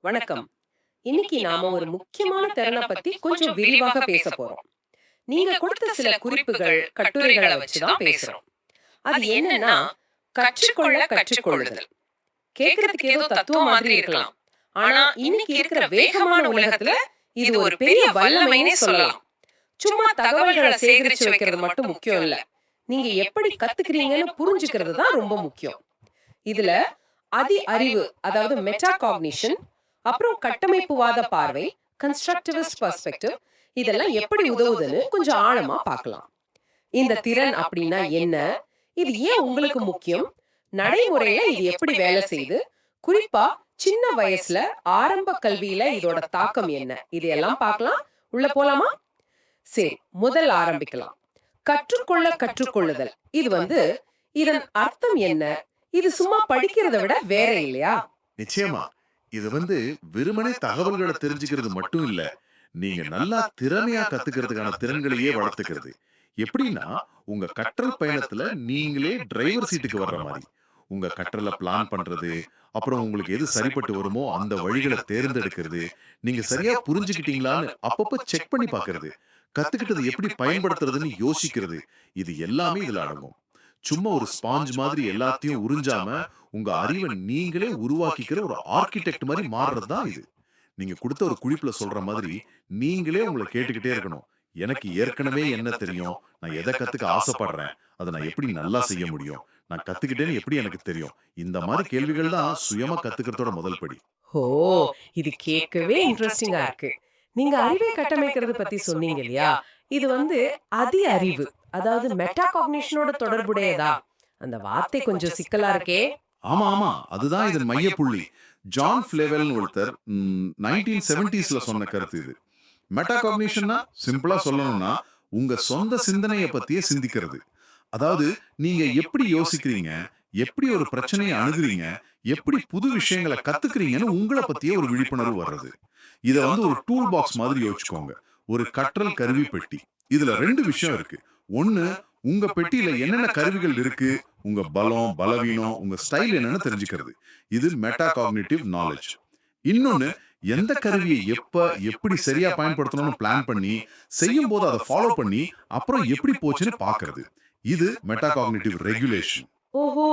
வணக்கம். இன்னைக்கு நாம ஒரு முக்கியமான திறனை பத்தி கொஞ்சம் விரிவாக பேச போறோம். நீங்க கொடுத்த சில குறிப்புகள் கட்டுரைகளை வச்சுதான் பேசுறோம். அது என்னன்னா கற்றுக்கொள்ள கற்றுக்கொள்ளுதல். கேக்குறதுக்கு ஏதோ தத்துவம் மாதிரி இருக்கலாம். ஆனா இன்னைக்கு இருக்கிற வேகமான உலகத்துல இது ஒரு பெரிய வல்லமைனே சொல்லலாம். சும்மா தகவல்களை சேகரிச்சு வைக்கிறது மட்டும் முக்கியம் இல்ல. நீங்க எப்படி கத்துக்கிறீங்கன்னு புரிஞ்சுக்கிறது தான் ரொம்ப முக்கியம். இதுல அதி அறிவு அதாவது மெட்டாகாக்னிஷன் அப்புறம் கட்டமைப்புவாத பார்வை கன்ஸ்ட்ரக்டிவிஸ்ட் பர்ஸ்பெக்டிவ் இதெல்லாம் எப்படி உதவுதுன்னு கொஞ்சம் ஆழமா பார்க்கலாம். இந்த திறன் அப்படின்னா என்ன? இது ஏன் உங்களுக்கு முக்கியம்? நடைமுறையில இது எப்படி வேலை செய்யுது? குறிப்பா சின்ன வயசுல ஆரம்ப கல்வியில இதோட தாக்கம் என்ன? இதையெல்லாம் பார்க்கலாம். உள்ள போலாமா? சரி முதல் ஆரம்பிக்கலாம். கற்றுக்கொள்ள கற்றுக்கொள்ளுதல். இது வந்து இதன் அர்த்தம் என்ன? இது சும்மா படிக்கிறதை விட வேற இல்லையா? நிச்சயமா. இது வந்து வெறுமனே தகவல்களை தெரிஞ்சுக்கிறது மட்டும் இல்ல. நீங்க நல்லா திறமையா கத்துக்கிறதுக்கான திறன்களையே வளர்த்துக்கிறது. எப்படின்னா உங்க கற்றல் பயணத்துல நீங்களே டிரைவர் சீட்டுக்கு வர்ற மாதிரி. உங்க கற்றலை பிளான் பண்றது அப்புறம் உங்களுக்கு எது சரிப்பட்டு வருமோ அந்த வழிகளை தேர்ந்தெடுக்கிறது. நீங்க சரியா புரிஞ்சுக்கிட்டீங்களான்னு அப்பப்ப செக் பண்ணி பார்க்கிறது கத்துக்கிட்டது எப்படி பயன்படுத்துறதுன்னு யோசிக்கிறது. இது எல்லாமே இதுல அடங்கும். சும்மா ஒரு ஸ்பாஞ்ச் மாதிரி எல்லாத்தையும் உறிஞ்சாம உங்க அறிவை நீங்களே உருவாக்கிக்கிற ஒரு ஆர்கிடெக்ட் மாதிரி மாறுறது தான் இது. நீங்க கொடுத்த ஒரு குழிப்புல சொல்ற மாதிரி நீங்களே உங்களை கேட்டுக்கிட்டே இருக்கணும். எனக்கு ஏற்கனவே என்ன தெரியும்? நான் எதை கத்துக்க ஆசைப்படுறேன்? அதை நான் எப்படி நல்லா செய்ய முடியும்? நான் கத்துக்கிட்டேன்னு எப்படி எனக்கு தெரியும்? இந்த மாதிரி கேள்விகள் தான் சுயமா கத்துக்கிறதோட முதல் படி. ஓ இது கேட்கவே இன்ட்ரெஸ்டிங்கா இருக்கு. நீங்க அறிவை கட்டமைக்கிறது பத்தி சொன்னீங்க இல்லையா? இது வந்து அதி அறிவு. அதாவது மெட்டாகாக்னிஷனோட தொடர்புடையதா? அந்த வார்த்தை கொஞ்சம் சிக்கலா இருக்கே. ஆமா ஆமா. அதுதான் இதன் மையப்புள்ளி. ஜான் ஃபிளேவெல்னு ஒருத்தர் நைன்டீன் செவன்டிஸ்ல சொன்ன கருத்து இது. மெட்டாகாக்னிஷன்னா சிம்பிளா சொல்லணும்னா உங்க சொந்த சிந்தனையை பத்தியே சிந்திக்கிறது. அதாவது நீங்க எப்படி யோசிக்கிறீங்க? எப்படி ஒரு பிரச்சனையை அணுகுறீங்க? எப்படி புது விஷயங்களை கத்துக்கிறீங்கன்னு உங்களை பத்தியே ஒரு விழிப்புணர்வு வர்றது. இத வந்து ஒரு டூல் பாக்ஸ் மாதிரி யோசிச்சுக்கோங்க. ஒரு கற்றல் கருவி பெட்டி. இதுல ரெண்டு விஷயம் இருக்கு. ஒண்ணு உங்க பெட்டியில என்னென்ன கருவிகள் இருக்கு? உங்க பலம் பலவீனம் உங்க ஸ்டைல் என்னன்னு தெரிஞ்சுக்கிறது. இது மெட்டா காக்னிட்டிவ் நாலேஜ் இன்னொன்னு எந்த கருவியை எப்ப எப்படி சரியா பயன்படுத்தணும்னு பிளான் பண்ணி செய்யும் போது அதை ஃபாலோ பண்ணி அப்புறம் எப்படி போச்சுன்னு பாக்குறது இது மெட்டா காக்னிட்டிவ் ரெகுலேஷன் ஓஹோ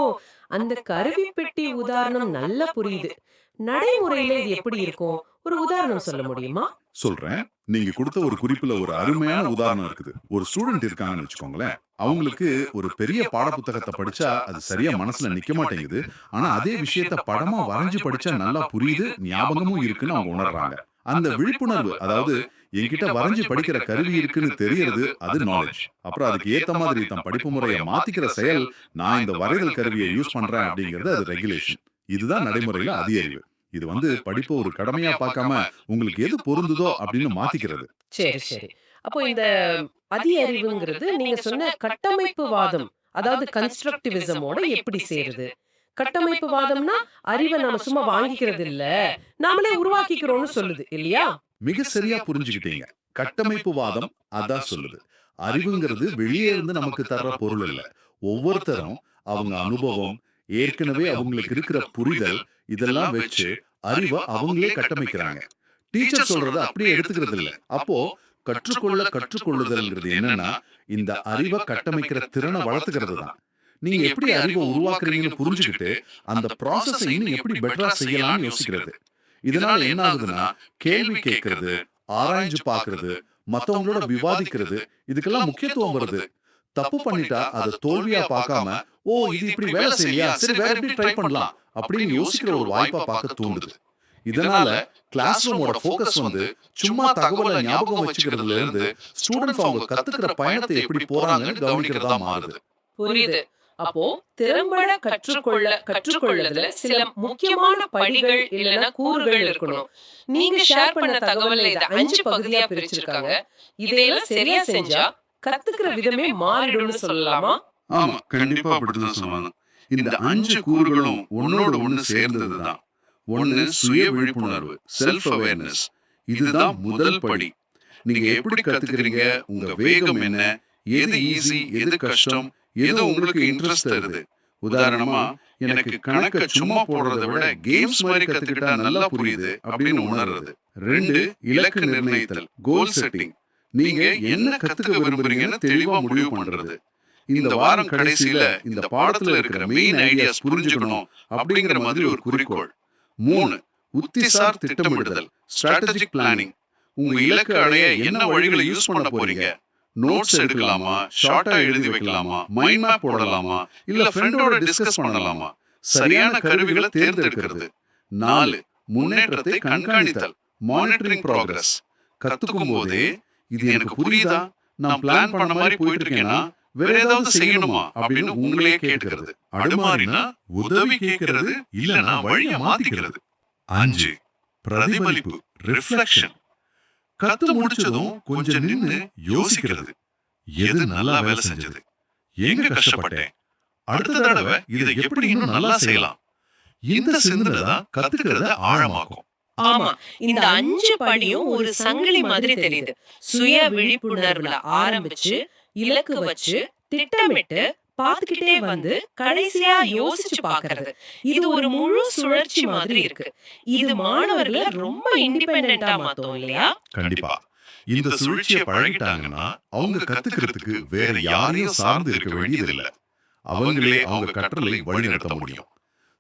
அந்த கருவி பெட்டி உதாரணம் நல்லா புரியுது. நடைமுறையில இது எப்படி இருக்கும்? ஒரு உதாரணம் சொல்ல முடியுமா. சொல்றேன். நீங்க கொடுத்த ஒரு குறிப்புல ஒரு அருமையான உதாரணம் இருக்குது. ஒரு ஸ்டூடெண்ட் இருக்காங்கன்னு வச்சுக்கோங்களேன். அவங்களுக்கு ஒரு பெரிய பாடப்புத்தகத்தை படிச்சா அது சரியா மனசுல நிக்க மாட்டேங்குது. ஆனா அதே விஷயத்த படமா வரைஞ்சு படிச்சா நல்லா புரியுது ஞாபகமும் இருக்குன்னு அவங்க உணர்றாங்க. அந்த விழிப்புணர்வு அதாவது என்கிட்ட வரைஞ்சு படிக்கிற கருவி இருக்குன்னு தெரியறது அது நாலேஜ் அப்புறம் அதுக்கு ஏத்த மாதிரி தன் படிப்பு முறையை மாத்திக்கிற செயல் நான் இந்த வரைதல் கருவியை யூஸ் பண்றேன் அப்படிங்கிறது அது ரெகுலேஷன் இதுதான் நடைமுறையில அதிக அறிவு இது வந்து படிப்பை ஒரு கடமையா பார்க்காம உங்களுக்கு எது பொருந்துதோ அப்படின்னு மாத்திக்கிறது. சரி சரி அப்போ இந்த அதி அறிவுங்கிறது நீங்க சொன்ன கட்டமைப்பு வாதம் அதாவது கன்ஸ்ட்ரக்டிவிசமோட எப்படி சேருது கட்டமைப்பு வாதம்னா அறிவை நாம சும்மா வாங்கிக்கிறது இல்ல. நாமளே உருவாக்கிக்கிறோம்னு சொல்லுது இல்லையா? மிக சரியா புரிஞ்சுக்கிட்டீங்க. கட்டமைப்பு வாதம் அதான் சொல்லுது. அறிவுங்கிறது வெளியே இருந்து நமக்கு தர்ற பொருள் இல்ல. ஒவ்வொருத்தரும் அவங்க அனுபவம் ஏற்கனவே அவங்களுக்கு இருக்கிற புரிதல் இதெல்லாம் வச்சு அறிவை அவங்களே கட்டமைக்கிறாங்க. டீச்சர் சொல்றத அப்படியே எடுத்துக்கிறது இல்ல அப்போ கற்றுக்கொள்ள கற்றுக்கொள்ளுதல்ங்கிறது என்னன்னா இந்த அறிவை கட்டமைக்கிற திறனை வளர்த்துக்கிறது தான். நீங்க எப்படி அறிவை உருவாக்குறீங்கன்னு புரிஞ்சுக்கிட்டு அந்த ப்ராசஸை இன்னும் எப்படி பெட்டரா செய்யலாம்னு யோசிக்கிறது. இதனால என்ன ஆகுதுன்னா கேள்வி கேட்கறது ஆராய்ஞ்சு பார்க்கிறது மத்தவங்களோட விவாதிக்கிறது இதுக்கெல்லாம் முக்கியத்துவம் வருது. தப்பு பண்ணிட்டா அதை தோல்வியா பார்க்காம ஓ இது இப்படி வேலை செய்யலையா? சரி வேற எப்படி ட்ரை பண்ணலாம்? அப்படின்னு யோசிக்கிற ஒரு வாய்ப்பா பார்க்க தூண்டுது. இதனால கிளாஸ் ரூமோட ஃபோக்கஸ் வந்து சும்மா தகவலை ஞாபகம் வச்சுக்கிறதுல இருந்து ஸ்டூடெண்ட்ஸ் அவங்க கத்துக்கிற பயணத்தை எப்படி போறாங்கன்னு கவனிக்கிறதா மாறுது. புரியுது. அப்போ திறம்பட கற்றுக்கொள்ள கற்றுக்கொள்ளதுல சில முக்கியமான படிகள் இல்லனா கூறுகள் இருக்கணும். நீங்க ஷேர் பண்ண தகவல்ல இத அஞ்சு பகுதியா பிரிச்சிருக்காங்க. இதையெல்லாம் சரியா செஞ்சா கத்துக்கிற விதமே மாறிடும்னு சொல்லலாமா? ஆமா கண்டிப்பா அப்படிதான் சொல்லுவாங்க இந்த அஞ்சு கூறுகளும் ஒன்னோட ஒண்ணு சேர்ந்ததுதான். ஒண்ணு சுய விழிப்புணர்வு செல்ஃப் அவேர்னஸ் இதுதான் முதல் படி. நீங்க எப்படி கத்துக்கிறீங்க? உங்க வேகம் என்ன? எது ஈஸி எது கஷ்டம்? எது உங்களுக்கு இன்ட்ரெஸ்ட் தருது? உதாரணமா எனக்கு கணக்க சும்மா போடுறதை விட கேம்ஸ் மாதிரி கத்துக்கிட்டா நல்லா புரியுது அப்படின்னு உணர்றது. ரெண்டு இலக்கு நிர்ணயித்தல் கோல் செட்டிங் நீங்க என்ன கத்துக்க விரும்புறீங்கன்னு தெளிவா முடிவு பண்றது. இந்த வாரம் கடைசியில இந்த பாடத்துல இருக்கிற மெயின் ஐடியாஸ் புரிஞ்சுக்கணும் அப்படிங்கிற மாதிரி ஒரு குறிக்கோள். மூணு உத்திசார் திட்டமிடுதல். ஸ்ட்ராட்டஜிக் பிளானிங் உங்க இலக்கு அடைய என்ன வழிகளை யூஸ் பண்ண போறீங்க? நோட்ஸ் எடுக்கலாமா? ஷார்ட்டா எழுதி வைக்கலாமா? மைண்ட் மேப் போடலாமா? இல்ல ஃப்ரெண்டோட டிஸ்கஸ் பண்ணலாமா? சரியான கருவிகளை தேர்ந்தெடுக்கிறது. நாலு முன்னேற்றத்தை கண்காணித்தல். மானிட்டரிங் ப்ராக்ரஸ் கத்துக்கும் போதே இது எனக்கு புரியுதா? நான் பிளான் பண்ண மாதிரி போயிட்டு இருக்கேனா வேற ஏதாவது செய்யணுமா அப்படின்னு உங்களே கேட்கிறது. அடுமாறினா உதவி கேட்கிறது இல்லனா வழிய மாத்திக்கிறது. அஞ்சு பிரதிபலிப்பு ரிஃப்ளெக்ஷன் கத்து முடிச்சதும் கொஞ்சம் நின்னு யோசிக்கிறது. எது நல்லா வேலை செஞ்சது? எங்க கஷ்டப்பட்டேன்? அடுத்த தடவை இதை எப்படி இன்னும் நல்லா செய்யலாம்? இந்த சிந்தனை தான் கத்துக்கிறத ஆழமாக்கும். ஆமா. இந்த அஞ்சு படியும் ஒரு சங்கிலி மாதிரி தெரியுது. சுய விழிப்புணர்வுல ஆரம்பிச்சு இலக்கு வச்சு திட்டமிட்டு பார்த்துக்கிட்டே வந்து கடைசியா யோசிச்சு பார்க்கிறது. இது ஒரு முழு சுழற்சி மாதிரி இருக்கு. இது மாணவர்களை ரொம்ப இண்டிபெண்டா மாத்தும் இல்லையா? கண்டிப்பா. இந்த சுழற்சியை பழகிட்டாங்கன்னா அவங்க கத்துக்கிறதுக்கு வேற யாரையும் சார்ந்து இருக்க வேண்டியதில்ல. அவங்களே அவங்க கற்றலை வழிநடத்த முடியும்.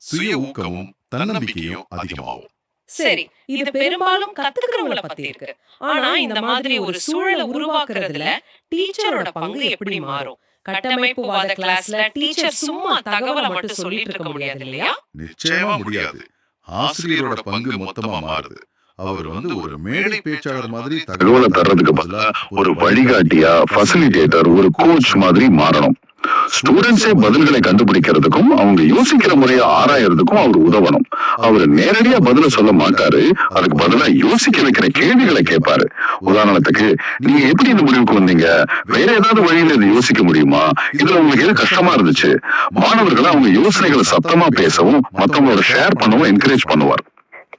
சுய ஊக்கமும் தன்னம்பிக்கையும் அதிகமாகும். சரி இது பெரும்பாலும் கத்துக்கிறவங்கள பத்தி இருக்கு. ஆனா இந்த மாதிரி ஒரு சூழலை உருவாக்குறதுல டீச்சரோட பங்கு எப்படி மாறும்? கட்டமைப்புவாத கிளாஸ்ல டீச்சர் சும்மா தகவலை மட்டும் சொல்லிட்டு இருக்க முடியாது இல்லையா? நிச்சயமா முடியாது. ஆசிரியரோட பங்கு மொத்தமா மாறுது. அவர் வந்து ஒரு மேடை பேச்சாளர் மாதிரி தகவலை தர்றதுக்கு பதிலா ஒரு வழிகாட்டியா ஃபெசிலிட்டேட்டர் ஒரு கோச் மாதிரி மாறணும். ஸ்டூடெண்ட்ஸே பதில்களை கண்டுபிடிக்கிறதுக்கும் அவங்க யோசிக்கிற முறையை ஆராயறதுக்கும் அவர் உதவணும். அவர் நேரடியா பதில சொல்ல மாட்டாரு. அதுக்கு பதிலா யோசிக்க வைக்கிற கேள்விகளை கேட்பாரு. உதாரணத்துக்கு நீங்க எப்படி இந்த முடிவுக்கு வந்தீங்க? வேற ஏதாவது வழியில இதை யோசிக்க முடியுமா? இதுல உங்களுக்கு எது கஷ்டமா இருந்துச்சு? மாணவர்களை அவங்க யோசனைகளை சத்தமா பேசவும் மத்தவங்களோட ஷேர் பண்ணவும் என்கரேஜ் பண்ணுவார்.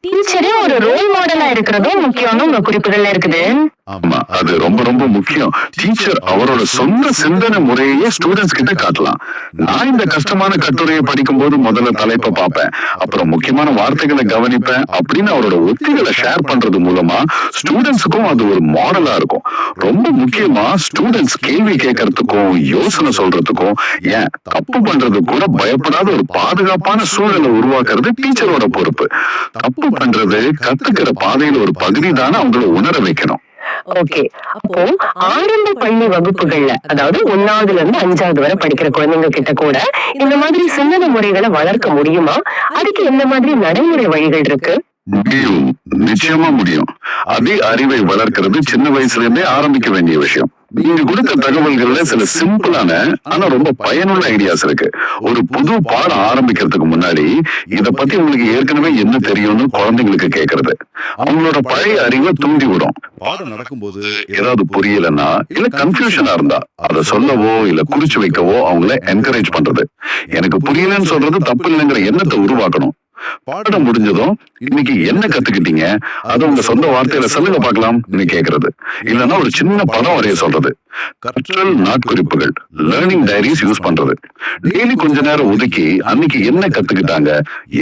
டீச்சரே ஒரு ரோல் மாடலா இருக்கிறதும் முக்கியம்னு உங்க குறிப்புகள்ல இருக்குது. ஆமா அது ரொம்ப ரொம்ப முக்கியம். டீச்சர் அவரோட சொந்த சிந்தனை முறையே ஸ்டூடெண்ட்ஸ் கிட்ட காட்டலாம். நான் இந்த கஷ்டமான கட்டுரையை படிக்கும் போது முதல்ல தலைப்பை பார்ப்பேன். அப்புறம் முக்கியமான வார்த்தைகளை கவனிப்பேன். அப்படின்னு அவரோட உத்திகளை ஷேர் பண்றது மூலமா ஸ்டூடெண்ட்ஸுக்கும் அது ஒரு மாடலா இருக்கும். ரொம்ப முக்கியமா ஸ்டூடெண்ட்ஸ் கேள்வி கேட்கறதுக்கும் யோசனை சொல்றதுக்கும் ஏன் தப்பு பண்றது கூட பயப்படாத ஒரு பாதுகாப்பான சூழலை உருவாக்குறது டீச்சரோட பொறுப்பு. தப்பு பண்றது கத்துக்கிற பாதையில ஒரு பகுதி தானே அவங்கள உணர வைக்கணும். ஓகே அப்போ ஆரம்ப பள்ளி வகுப்புகள்ல அதாவது ஒன்னாவதுல இருந்து அஞ்சாவது வரை படிக்கிற குழந்தைங்க கிட்ட கூட இந்த மாதிரி சிந்தனை முறைகளை வளர்க்க முடியுமா? அதுக்கு என்ன மாதிரி நடைமுறை வழிகள் இருக்கு? முடியும். நிச்சயமா முடியும். அதே அறிவை வளர்க்கிறது சின்ன வயசுல இருந்தே ஆரம்பிக்க வேண்டிய விஷயம். நீங்க கொடுத்த தகவல்கள்ல சில சிம்பிளான ஆனா ரொம்ப பயனுள்ள ஐடியாஸ் இருக்கு. ஒரு புது பாடம் ஆரம்பிக்கிறதுக்கு முன்னாடி இத பத்தி உங்களுக்கு ஏற்கனவே என்ன தெரியும்னு குழந்தைங்களுக்கு கேக்குறது. அவங்களோட பழைய அறிவை தூண்டி விடும். பாடம் நடக்கும்போது ஏதாவது புரியலன்னா இல்ல கன்ஃபியூஷனா இருந்தா அத சொல்லவோ இல்ல குறிச்சு வைக்கவோ அவங்கள என்கரேஜ் பண்றது. எனக்கு புரியலன்னு சொல்றது தப்பு இல்லைங்கிற எண்ணத்தை உருவாக்கணும். பாடம் முடிஞ்சதும் இன்னைக்கு என்ன கத்துக்கிட்டீங்க? அத உங்க சொந்த வார்த்தையில சொல்லுங்க பார்க்கலாம் கேக்குறது. இல்லன்னா ஒரு சின்ன படம் வரைய சொல்றது. கற்றல் நாட்குறிப்புகள் லேர்னிங் டைரிஸ் யூஸ் பண்றது. டெய்லி கொஞ்ச நேரம் ஒதுக்கி அன்னைக்கு என்ன கத்துக்கிட்டாங்க?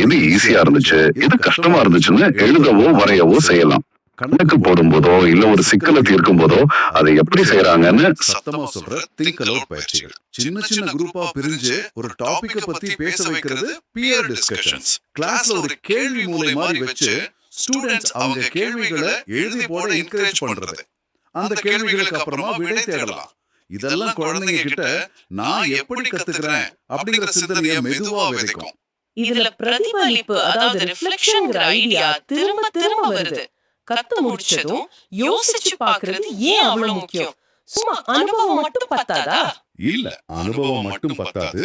எது ஈஸியா இருந்துச்சு? எது கஷ்டமா இருந்துச்சுன்னு எழுதவோ வரையவோ செய்யலாம். கணக்கு போடும்போதோ இல்ல ஒரு சிக்கலை தீர்க்கும் போதோ அதை எப்படி செய்யறாங்கன்னு சத்தமா சொல்ற திங்க் அலவுட் பயிற்சிகள். சின்ன சின்ன குரூப்பா பிரிஞ்சு ஒரு டாபிக்க பத்தி பேச வைக்கிறது பியர் டிஸ்கஷன்ஸ் கிளாஸ்ல ஒரு கேள்வி மூலை மாதிரி வச்சு ஸ்டூடெண்ட்ஸ் அவங்க கேள்விகளை எழுதி போட என்கரேஜ் பண்றது. அந்த கேள்விகளுக்கு அப்புறமா விடை தேடலாம். இதெல்லாம் குழந்தைங்க கிட்ட நான் எப்படி கத்துக்கிறேன் அப்படிங்கிற சிந்தனையை மெதுவா விதைக்கும். இதுல பிரதிபலிப்பு அதாவது ரிஃப்ளெக்ஷன்ங்கிற ஐடியா திரும்ப திரும்ப வருது. கத்து முடிச்சதும் யோசிச்சு பாக்குறது ஏன் அவ்வளவு முக்கியம்? சும்மா அனுபவம் மட்டும் பத்தாதா? இல்ல அனுபவம் மட்டும் பத்தாது.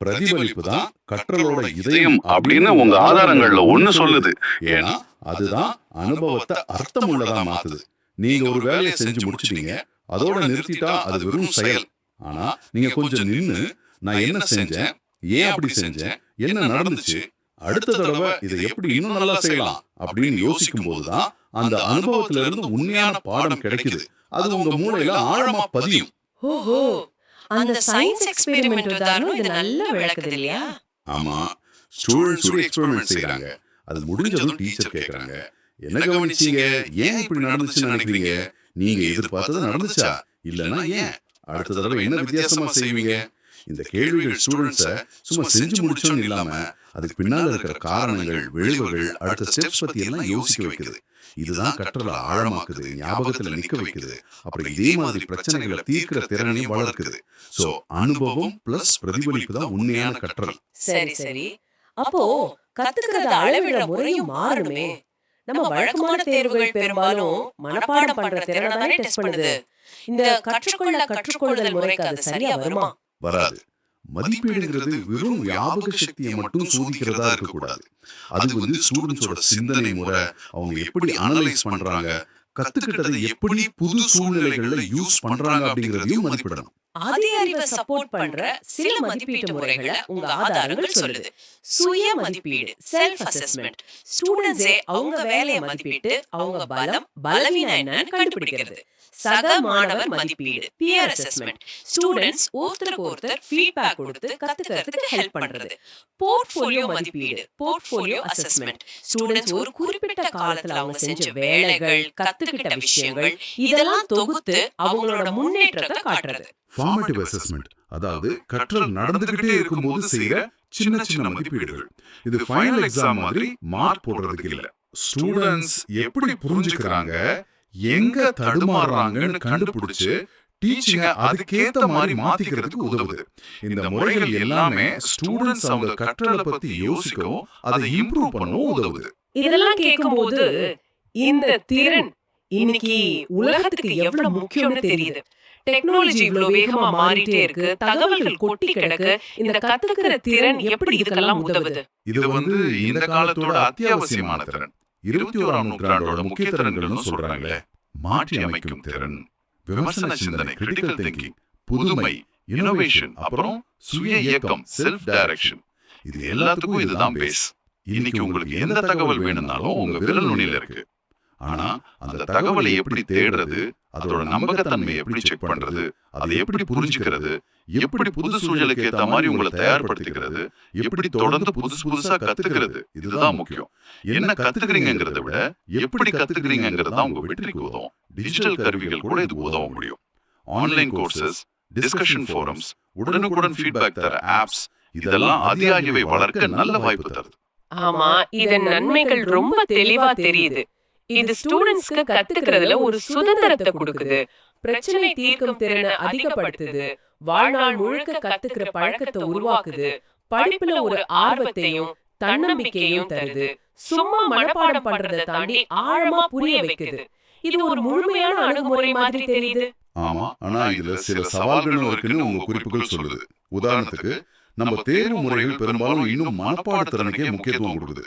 பிரதிபலிப்பு தான் கற்றலோட இதயம் அப்படின்னு உங்க ஆதாரங்கள்ல ஒண்ணு சொல்லுது. ஏன்னா அதுதான் அனுபவத்தை அர்த்தம் உள்ளதா மாத்துது. நீங்க ஒரு வேலையை செஞ்சு முடிச்சிட்டீங்க. அதோட நிறுத்திட்டா அது வெறும் செயல். ஆனா நீங்க கொஞ்சம் நின்னு நான் என்ன செஞ்சேன்? ஏன் அப்படி செஞ்சேன்? என்ன நடந்துச்சு? அடுத்த தடவை இதை எப்படி இன்னும் நல்லா செய்யலாம் அப்படின்னு யோசிக்கும் போதுதான் அந்த அனுபவத்துல இருந்து உண்மையான பாடம் கிடைக்குது. அது உங்க மூளையில ஆழமா பதியும். ஓஹோ. அந்த சயின்ஸ் எக்ஸ்பெரிமெண்ட் உதாரணம் இது நல்லா விளக்குது இல்லையா? ஆமா. ஸ்டூடெண்ட்ஸ் ஒரு எக்ஸ்பெரிமெண்ட் செய்றாங்க. அது முடிஞ்சதும் டீச்சர் கேக்குறாங்க. என்ன கவனிச்சீங்க? ஏன் இப்படி நடந்துச்சுன்னு நினைக்கிறீங்க? நீங்க எதிர்பார்த்தது நடந்துச்சா? இல்லனா ஏன்? அடுத்த தடவை என்ன வித்தியாசமா செய்வீங்க? இந்த கேள்விகள் ஸ்டூடெண்ட்ஸ சும்மா செஞ்சு முடிச்சோன்னு இல்லாம அதுக்கு பின்னால இருக்கிற காரணங்கள் விளைவுகள் அடுத்த ஸ்டெப்ஸ் பத்தி எல்லாம் யோசிக்க வைக்குது. இதுதான் கற்றலை ஆழமாக்குது ஞாபகத்துல நிக்க வைக்குது. அப்புறம் இதே மாதிரி பிரச்சனைகளை தீர்க்கிற திறனையும் வளர்க்குது. சோ அனுபவம் பிளஸ் பிரதிபலிப்பு தான் உண்மையான கற்றல். சரி சரி அப்போ கத்துக்கிறத அளவிடுற முறையும் மாறணுமே நம்ம வழக்கமான தேர்வுகள் பெரும்பாலும் மனப்பாடம் பண்ற திறனை தானே டெஸ்ட் பண்ணுது. இந்த கற்றுக்கொள்ள கற்றுக்கொள்ளுதல் முறைக்கு அது சரியா வருமா? வராது. மதிப்பீடுங்கிறது வெறும் ஞாபக சக்தியை மட்டும் சோதிக்கிறதா இருக்கக்கூடாது. அது வந்து ஸ்டூடெண்ட்ஸோட சிந்தனை முறை அவங்க எப்படி அனலைஸ் பண்றாங்க கத்துக்கிட்டதை எப்படி புது சூழ்நிலைகள்ல யூஸ் பண்றாங்க அப்படிங்கறதையும் மதிப்பிடணும். அதே அறிவை சப்போர்ட் பண்ற சில மதிப்பீட்டு முறைகளை உங்க ஆதாரங்கள் சொல்லுது. சுய மதிப்பீடு செல்ஃப் அசஸ்மெண்ட் ஸ்டூடெண்ட்ஸே அவங்க வேலையை மதிப்பிட்டு அவங்க பலம் பலவீனம் என்னன்னு கண்டுபிடிக்கிறது. சக மாணவர் மதிப்பீடு பியர் அசஸ்மெண்ட் ஸ்டூடெண்ட்ஸ் ஒருத்தருக்கு ஒருத்தர் ஃபீட்பேக் கொடுத்து கத்துக்கிறதுக்கு ஹெல்ப் பண்றது. போர்ட்ஃபோலியோ மதிப்பீடு போர்ட்ஃபோலியோ அசஸ்மெண்ட் ஸ்டூடெண்ட்ஸ் ஒரு குறிப்பிட்ட காலத்துல அவங்க செஞ்ச வேலைகள் கத்துக்கிட்ட விஷயங்கள் இதெல்லாம் தொகுத்து அவங்களோட முன்னேற்றத்தை காட்டுறது. ஃபார்மேட்டிவ் அசஸ்மெண்ட் அதாவது கற்றல் நடந்துகிட்டே இருக்கும்போது செய்யற சின்ன சின்ன மதிப்பீடுகள். இது ஃபைனல் எக்ஸாம் மாதிரி மார்க் போடுறதுக்கு இல்ல. ஸ்டூடெண்ட்ஸ் எப்படி புரிஞ்சுக்கிறாங்க எங்க தடுமாறுறாங்கன்னு கண்டுபிடிச்சு டீச்சிங்க அதுக்கேத்த மாதிரி மாத்திக்கிறதுக்கு உதவுது. இந்த முறைகள் எல்லாமே ஸ்டூடெண்ட்ஸ் அவங்க கற்றலை பத்தி யோசிக்கவும் அதை இம்ப்ரூவ் பண்ணவும் உதவுது. இதெல்லாம் கேட்கும்போது இந்த திறன் இன்னைக்கு உலகத்துக்கு எவ்வளவு முக்கியம்னு தெரியுது. டெக்னாலஜி இவ்வளவு வேகமா மாறிட்டே இருக்கு. தகவல்கள் கொட்டி கிடக்கு. இந்த கத்துக்கிற திறன் எப்படி இதுக்கெல்லாம் உதவுது? இது வந்து இந்த காலத்தோட அத்தியாவசியமான திறன். இருபத்தி ஓராம் நூற்றாண்டோட முக்கிய திறன்கள்னு சொல்றாங்களே. மாற்றி அமைக்கும் திறன். விமர்சன சிந்தனை கிரிட்டிக்கல் திங்கிங் புதுமை இனோவேஷன் அப்புறம் சுய இயக்கம் செல்ஃப் டைரக்ஷன் இது எல்லாத்துக்கும் இதுதான் பேஸ் இன்னைக்கு உங்களுக்கு எந்த தகவல் வேணும்னாலும் உங்க விரல் நுனியில இருக்கு. ஆனா அந்த தகவலை எப்படி தேடுறது அதோட நம்பகத்தன்மை எப்படி செக் பண்றது அதை எப்படி புரிஞ்சுக்கிறது எப்படி புது சூழலுக்கு ஏத்த மாதிரி உங்களை தயார்படுத்திக்கிறது எப்படி தொடர்ந்து புதுசு புதுசா கத்துக்கிறது இதுதான் முக்கியம். என்ன கத்துக்கிறீங்கிறத விட எப்படி கத்துக்கிறீங்கிறது தான் உங்க வெற்றிக்கு உதவும். டிஜிட்டல் கருவிகள் கூட இது உதவ முடியும். ஆன்லைன் கோர்சஸ் டிஸ்கஷன் ஃபோரம்ஸ் உடனுக்குடன் ஃபீட்பேக் தர ஆப்ஸ் இதெல்லாம் அதிகாகியவை வளர்க்க நல்ல வாய்ப்பு தருது. ஆமா இதன் நன்மைகள் ரொம்ப தெளிவா தெரியுது இது ஸ்டூடெண்ட்ஸ்க்கு கத்துக்கிறதுல ஒரு சுதந்திரத்தை கொடுக்குது. பிரச்சனை தீர்க்கும் திறனை அதிகப்படுத்துது. வாழ்நாள் முழுக்க கத்துக்கிற பழக்கத்தை உருவாக்குது. படிப்புல ஒரு ஆர்வத்தையும் தன்னம்பிக்கையும் தருது. சும்மா மனப்பாடம் பண்றதை தாண்டி ஆழமா புரிய வைக்குது. இது ஒரு முழுமையான அணுகுமுறை மாதிரி தெரியுது. ஆமா ஆனா இதுல சில சவால்களும் இருக்குன்னு உங்க குறிப்புகள் சொல்லுது. உதாரணத்துக்கு நம்ம தேர்வு முறைகள் பெரும்பாலும் இன்னும் மனப்பாட திறனுக்கே முக்கியத்துவம் கொடுக்குது.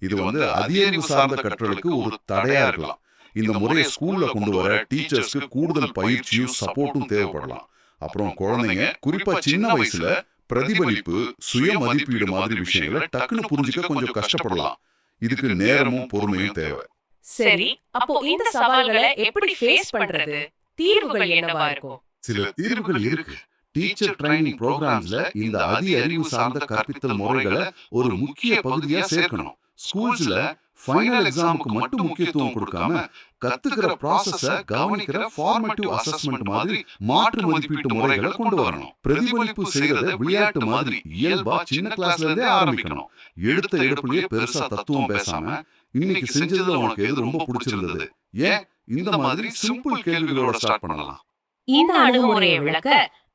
இது வந்து அதிகறிவு சார்ந்த கற்றலுக்கு ஒரு தடையா இருக்கலாம். இந்த முறையை ஸ்கூல்ல கொண்டு வர டீச்சர்ஸ்க்கு கூடுதல் பயிற்சியும் சப்போர்ட்டும் தேவைப்படலாம். அப்புறம் குழந்தைங்க குறிப்பா சின்ன வயசுல பிரதிபலிப்பு சுய மதிப்பீடு மாதிரி விஷயங்களை டக்குன்னு புரிஞ்சுக்க கொஞ்சம் கஷ்டப்படலாம். இதுக்கு நேரமும் பொறுமையும் தேவை. சரி அப்போ இந்த சவால்களை எப்படி ஃபேஸ் பண்றது? தீர்வுகள் என்னவா இருக்கும்? சில தீர்வுகள் இருக்கு. டீச்சர் ட்ரைனிங் ப்ரோக்ராம்ஸ்ல இந்த அதி அறிவு சார்ந்த கற்பித்தல் முறைகளை ஒரு முக்கிய பகுதியா சேர்க்கணும் ஸ்கூல்ஸ்ல ஃபைனல் எக்ஸாமுக்கு மட்டும் முக்கியத்துவம் கொடுக்காம கத்துக்கிற ப்ராசஸ கவனிக்கிற ஃபார்மேட்டிவ் அசஸ்மெண்ட் மாதிரி மாற்று மதிப்பீட்டு முறைகளை கொண்டு வரணும். பிரதிபலிப்பு செய்யறத விளையாட்டு மாதிரி இயல்பா சின்ன கிளாஸ்ல இருந்தே ஆரம்பிக்கணும். எடுத்த எடுப்புலயே பெருசா தத்துவம் பேசாம இன்னைக்கு செஞ்சதுல உனக்கு எது ரொம்ப பிடிச்சிருந்தது? ஏன் இந்த மாதிரி சிம்பிள் கேள்விகளோட ஸ்டார்ட் பண்ணலாம். இந்த அணுகுமுறையை விளக்க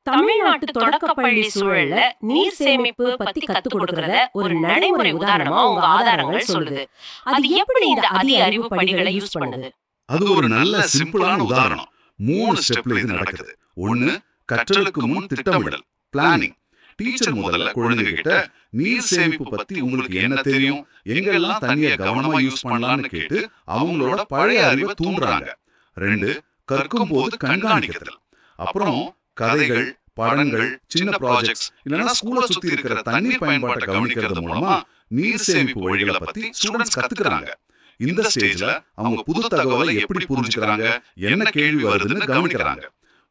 தமிழ்நாட்டு தொடக்கப்பள்ளி சூழல்ல நீர் சேமிப்பு பத்தி கத்துக் கொடுக்கறத ஒரு நடைமுறை உதாரணமா உங்க ஆதாரங்கள் சொல்லுது. அது எப்படி இந்த அதி அறிவு படிகளை யூஸ் பண்ணுது? அது ஒரு நல்ல சிம்பிளான உதாரணம். மூணு ஸ்டெப்ல இது நடக்குது. ஒண்ணு கற்றலுக்கு முன் திட்டமிடல். பிளானிங் டீச்சர் முதல்ல குழந்தைங்க கிட்ட நீர் சேமிப்பு பத்தி உங்களுக்கு என்ன தெரியும்? எங்கெல்லாம் தண்ணியை கவனமா யூஸ் பண்ணலாம்னு கேட்டு அவங்களோட பழைய அறிவை தூண்டுறாங்க. ரெண்டு கற்கும் போது கண்காணிக்கிறதுல அப்புறம் கதைகள் படங்கள் சின்ன ப்ராஜெக்ட்ஸ் இல்லைன்னா ஸ்கூலை சுத்தி இருக்கிற தண்ணீர் பயன்பாட்டை கவனிக்கிறது மூலமா நீர் சேமிப்பு வழிகளை பத்தி ஸ்டூடெண்ட்ஸ் கத்துக்கிறாங்க. இந்த ஸ்டேஜ்ல அவங்க புது தகவலை எப்படி புரிஞ்சுக்கிறாங்க என்ன கேள்வி வருதுன்னு கவனிக்கிறாங்க.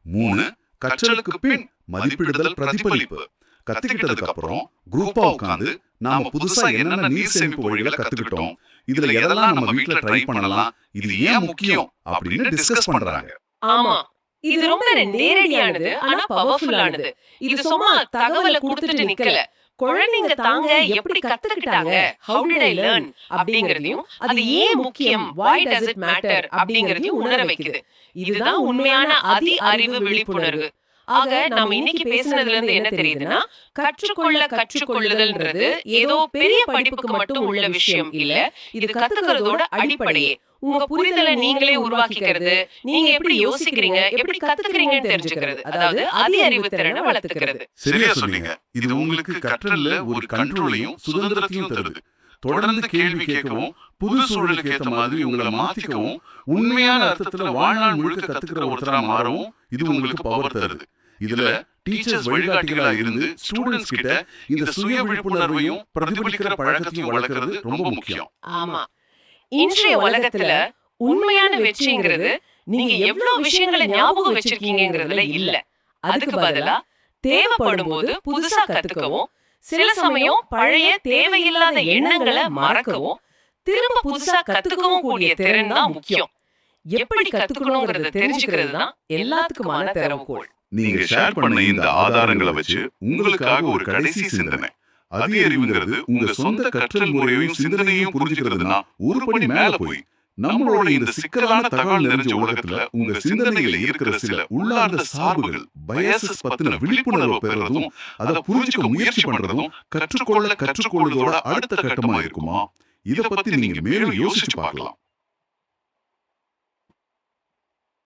மூணு கற்றலுக்கு பின் மதிப்பிடுதல் பிரதிபலிப்பு. கத்துக்கிட்டதுக்கு அப்புறம் குரூப்பா உட்காந்து நாம புதுசா என்னென்ன நீர் சேமிப்பு வழிகளை கத்துக்கிட்டோம் இதுல எதெல்லாம் நம்ம வீட்ல ட்ரை பண்ணலாம் இது ஏன் முக்கியம் அப்படின்னு டிஸ்கஸ் பண்றாங்க. ஆமா. இது ரொம்ப நேரடியானது ஆனா பவர்ஃபுல்லானது இது சும்மா தகவலை கொடுத்துட்டு நிக்கல. குழந்தைங்க தாங்க எப்படி கத்துக்கிட்டாங்க? how did i learn? அப்படிங்கறதையும் அது ஏன் முக்கியம்? why does it matter? அப்படிங்கறதையும் உணர வைக்குது. இதுதான் உண்மையான அதி அறிவு விழிப்புணர்வு. ஆக நாம இன்னைக்கு பேசுனதுல இருந்து என்ன தெரியுதுன்னா கற்றுக்கொள்ள கற்றுக்கொள்ளுதல்ன்றது ஏதோ பெரிய படிப்புக்கு மட்டும் உள்ள விஷயம் இல்ல. இது கத்துக்கிறதோட அடிப்படையே. உங்க புரிதலை நீங்களே உருவாக்கிக்கிறது. நீங்க எப்படி யோசிக்கிறீங்க? எப்படி கத்துக்கிறீங்கன்னு தெரிஞ்சுக்கிறது. அதாவது அதி அறிவு திறனை வளர்த்துக்கிறது. சரியா சொன்னீங்க. இது உங்களுக்கு கற்றல்ல ஒரு கண்ட்ரோலையும் சுதந்திரத்தையும் தருது. தொடர்ந்து கேள்வி கேட்கவும் புது சூழலுக்கு ஏத்த மாதிரி உங்களை மாத்திக்கவும் உண்மையான அர்த்தத்துல வாழ்நாள் முழுக்க கத்துக்கிற ஒருத்தரா மாறவும் இது உங்களுக்கு பவர் தருது. இதுல டீச்சர்ஸ் வழிகாட்டிகளா இருந்து ஸ்டூடெண்ட்ஸ் கிட்ட இந்த சுய விழிப்புணர்வையும் பிரதிபலிக்கிற பழக்கத்தையும் வளர்க்கறது ரொம்ப முக்கியம். ஆமா. இன்றைய உலகத்துல உண்மையான வெற்றிங்கிறது நீங்க எவ்வளவு விஷயங்களை ஞாபகம் வச்சிருக்கீங்கங்கிறதுல இல்ல. அதுக்கு பதிலா தேவைப்படும் போது புதுசா கத்துக்கவும் சில சமயம் பழைய தேவையில்லாத எண்ணங்களை மறக்கவும் திரும்ப புதுசா கத்துக்கவும் கூடிய திறன் தான் முக்கியம். எப்படி கத்துக்கணுங்கிறத தெரிஞ்சுக்கிறது தான் எல்லாத்துக்குமான திறவுகோள் நீங்க ஷேர் பண்ண இந்த ஆதாரங்களை வச்சு உங்களுக்காக ஒரு கடைசி சிந்தனை. அதி அறிவுங்கிறது உங்க சொந்த கற்றல் முறையையும் சிந்தனையையும் புரிஞ்சுக்கிறதுனா ஒரு படி மேல போய். நம்மளோட இந்த சிக்கலான தகவல் நிறைஞ்ச உலகத்துல உங்க சிந்தனையில இருக்கிற சில உள்ளார்ந்த சார்புகள் பயசஸ் பத்தின விழிப்புணர்வு பெறுறதும் அதை புரிஞ்சுக்க முயற்சி பண்றதும் கற்றுக்கொள்ள கற்றுக்கொள்வதோட அடுத்த கட்டமா இருக்குமா? இத பத்தி நீங்க மேலும் யோசிச்சு பார்க்கலாம்.